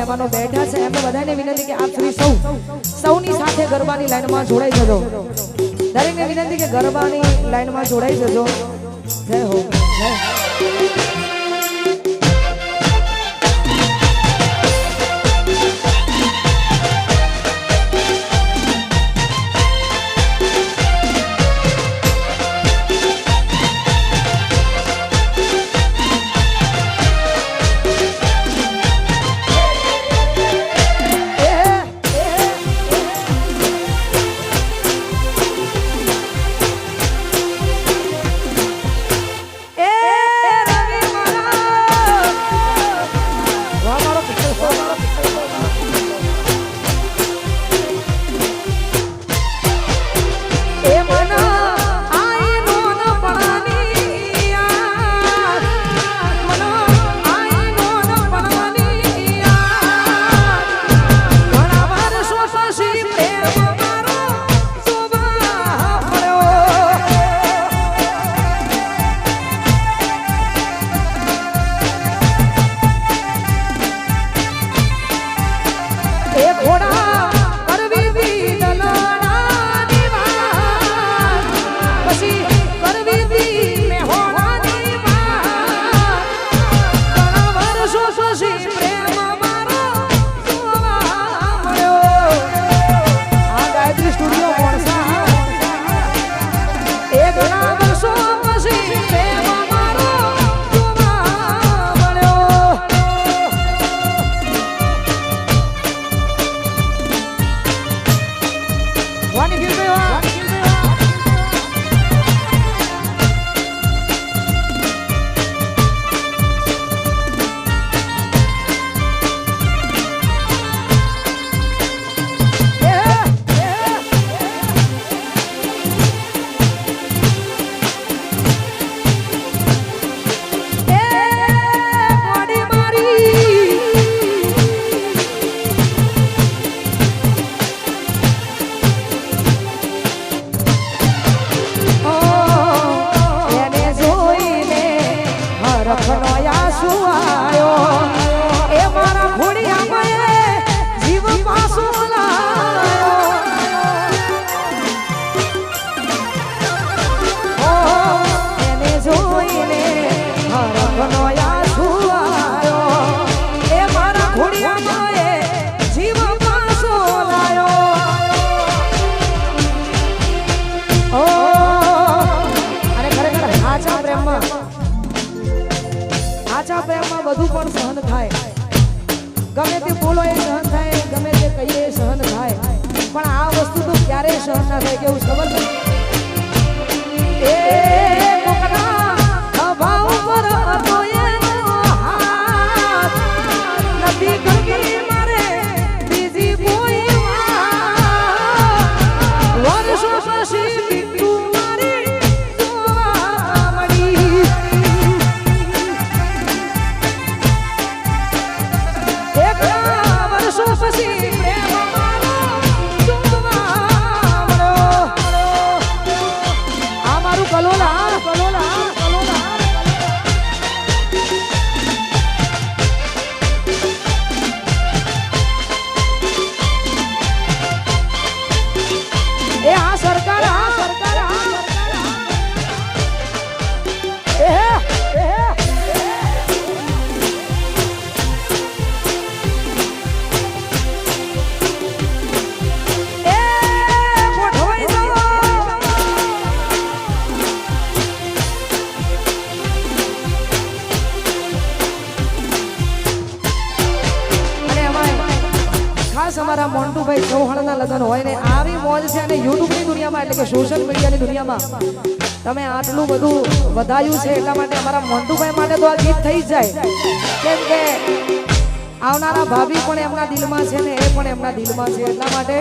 મહેમાનો બેઠા છે. એમને બધાને વિનંતી કે આપ શ્રી સૌ. સૌની સાથે ગરબાની લાઈનમાં જોડાઈ જજો. દરેકને વિનંતી કે ગરબાની લાઈનમાં જોડાઈ જજો. જય હો. જય હરખનો આંસુ આયો એ બધું પણ સહન થાય. ગમે તે બોલો એ સહન થાય, ગમે તે કહીએ એ સહન થાય. પણ આ વસ્તુ તો ક્યારેય સહન ના થાય, કેવું ખબર નથી એ કોકના ખભા ઉપર હતો એનો ચૌહાણના હોય ને આવી મોજ છે અને યુટ્યુબની દુનિયામાં, એટલે કે સોશિયલ મીડિયાની દુનિયામાં, તમે આટલું બધું વધાયું છે, એટલા માટે અમારા મોન્ટુભાઈ માટે તો આ ગીત થઈ જાય. કેમ કે આવનારા ભાભી પણ એમના દિલમાં છે ને એ પણ એમના દિલમાં છે, એટલા માટે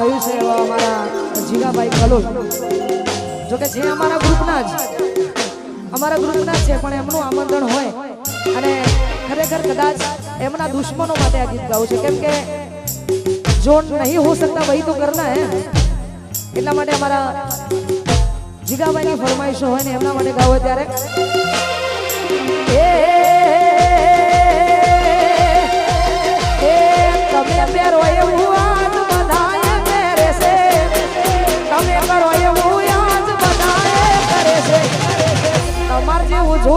થયું છે એવા અમારા જીગાભાઈ કલોલ. જોકે જે અમારા ગ્રુપના જ, અમારા ગ્રુપના જ છે, પણ એમનું આમંત્રણ હોય. અને ખરેખર કદાચ એમના દુશ્મનો માટે આ ગીત ગાવું છે. કેમ કે જો નહીં હો સકતા વહી તો કરના હે. એટલા માટે અમારા જીગાભાઈની ફરમાઈશો હોય ને એમના માટે ગાવો ત્યારે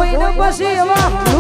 કોઈને પછી એવા